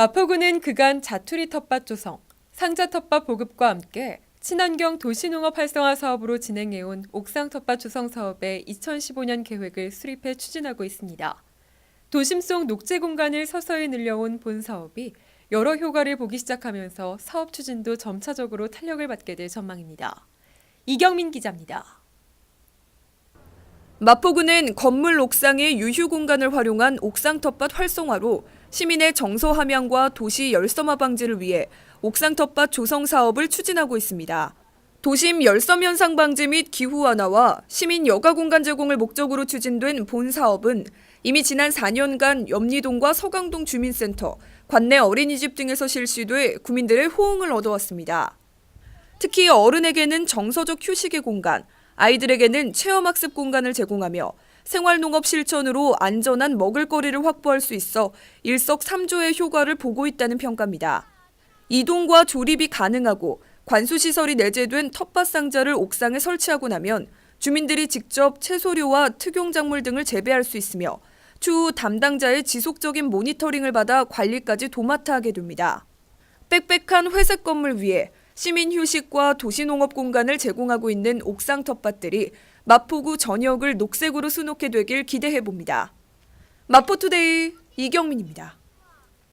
마포구는 그간 자투리 텃밭 조성, 상자 텃밭 보급과 함께 친환경 도시농업 활성화 사업으로 진행해온 옥상 텃밭 조성 사업의 2015년 계획을 수립해 추진하고 있습니다. 도심 속 녹지 공간을 서서히 늘려온 본 사업이 여러 효과를 보기 시작하면서 사업 추진도 점차적으로 탄력을 받게 될 전망입니다. 이경민 기자입니다. 마포구는 건물 옥상의 유휴 공간을 활용한 옥상 텃밭 활성화로 시민의 정서 함양과 도시 열섬화 방지를 위해 옥상 텃밭 조성 사업을 추진하고 있습니다. 도심 열섬 현상 방지 및 기후 완화와 시민 여가 공간 제공을 목적으로 추진된 본 사업은 이미 지난 4년간 염리동과 서강동 주민센터, 관내 어린이집 등에서 실시돼 구민들의 호응을 얻어왔습니다. 특히 어른에게는 정서적 휴식의 공간, 아이들에게는 체험학습 공간을 제공하며 생활농업 실천으로 안전한 먹을거리를 확보할 수 있어 일석삼조의 효과를 보고 있다는 평가입니다. 이동과 조립이 가능하고 관수시설이 내재된 텃밭 상자를 옥상에 설치하고 나면 주민들이 직접 채소류와 특용작물 등을 재배할 수 있으며 추후 담당자의 지속적인 모니터링을 받아 관리까지 도맡아 하게 됩니다. 빽빽한 회색 건물 위에 시민 휴식과 도시농업 공간을 제공하고 있는 옥상 텃밭들이 마포구 전역을 녹색으로 수놓게 되길 기대해 봅니다. 마포투데이 이경민입니다.